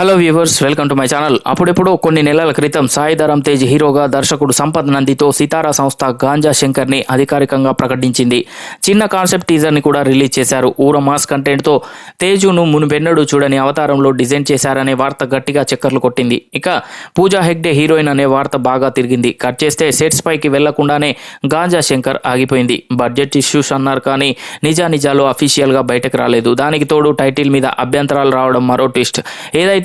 Hello viewers welcome to my channel. అప్పుడెప్పుడు కొన్ని నెలల క్రితం సాయి ధరమ్ తేజ్ హీరోగా దర్శకుడు సంపత్ నందితో సితారా సంస్థ గాంజా శంకర్ని అధికారికంగా ప్రకటించింది. చిన్న కాన్సెప్ట్ టీజర్ని కూడా రిలీజ్ చేశారు. ఊర మాస్ కంటెంట్తో తేజును మునుపెన్నడూ చూడని అవతారంలో డిజైన్ చేశారనే వార్త గట్టిగా చక్కర్లు కొట్టింది. ఇక పూజా హెగ్డే హీరోయిన్ అనే వార్త బాగా తిరిగింది. కట్ చేస్తే సెట్స్ పైకి వెళ్ళకుండానే గాంజా శంకర్ ఆగిపోయింది. బడ్జెట్ ఇష్యూస్ అన్నారు కానీ నిజానిజాలు అఫీషియల్గా బయటకు రాలేదు. దానికి తోడు టైటిల్ మీద అభ్యంతరాలు రావడం మరో ట్విస్ట్.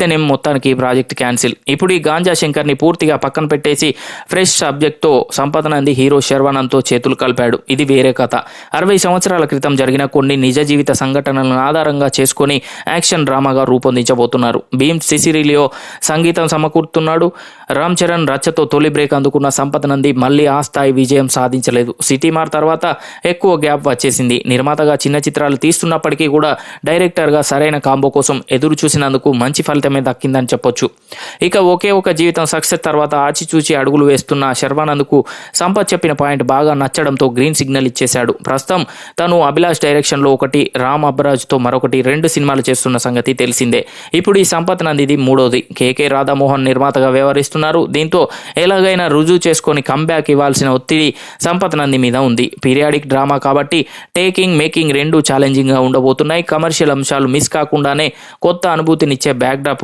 ఏదైతేనేం మొత్తానికి ఈ ప్రాజెక్ట్ క్యాన్సిల్. ఇప్పుడు ఈ గాంజా శంకర్ని పూర్తిగా పక్కన పెట్టేసి ఫ్రెష్ సబ్జెక్ట్తో సంపద నంది హీరో శర్వానంద్తో చేతులు కలిపాడు. ఇది వేరే కథ. అరవై సంవత్సరాల క్రితం జరిగిన కొన్ని నిజ జీవిత సంఘటనలను ఆధారంగా చేసుకొని యాక్షన్ డ్రామాగా రూపొందించబోతున్నారు. భీమ్ సిసిరిలియో సంగీతం సమకూరుతున్నాడు. రామ్ చరణ్ రచ్చతో తొలి బ్రేక్ అందుకున్న సంపద నంది మళ్ళీ ఆ స్థాయి విజయం సాధించలేదు. సిటీ మార్ తర్వాత ఎక్కువ గ్యాప్ వచ్చేసింది. నిర్మాతగా చిన్న చిత్రాలు తీస్తున్నప్పటికీ కూడా డైరెక్టర్గా సరైన కాంబో కోసం ఎదురు చూసినందుకు మంచి మాత్రమే దక్కిందని చెప్పొచ్చు. ఇక ఒకే ఒక జీవితం సక్సెస్ తర్వాత ఆచిచూచి అడుగులు వేస్తున్న శర్వానంద్కు సంపత్ చెప్పిన పాయింట్ బాగా నచ్చడంతో గ్రీన్ సిగ్నల్ ఇచ్చేశాడు. ప్రస్తుతం తను అభిలాష్ డైరెక్షన్లో ఒకటి రామ్ అబ్రాజ్తో మరొకటి రెండు సినిమాలు చేస్తున్న సంగతి తెలిసిందే. ఇప్పుడు ఈ సంపత్ నందిది మూడోది. కేకే రాధామోహన్ నిర్మాతగా వ్యవహరిస్తున్నారు. దీంతో ఎలాగైనా రుజువు చేసుకొని కంబ్యాక్ ఇవ్వాల్సిన ఒత్తిడి సంపత్ నంది మీద ఉంది. పీరియాడిక్ డ్రామా కాబట్టి టేకింగ్ మేకింగ్ రెండు ఛాలెంజింగ్గా ఉండబోతున్నాయి. కమర్షియల్ అంశాలు మిస్ కాకుండానే కొత్త అనుభూతినిచ్చే బ్యాక్డ్రాప్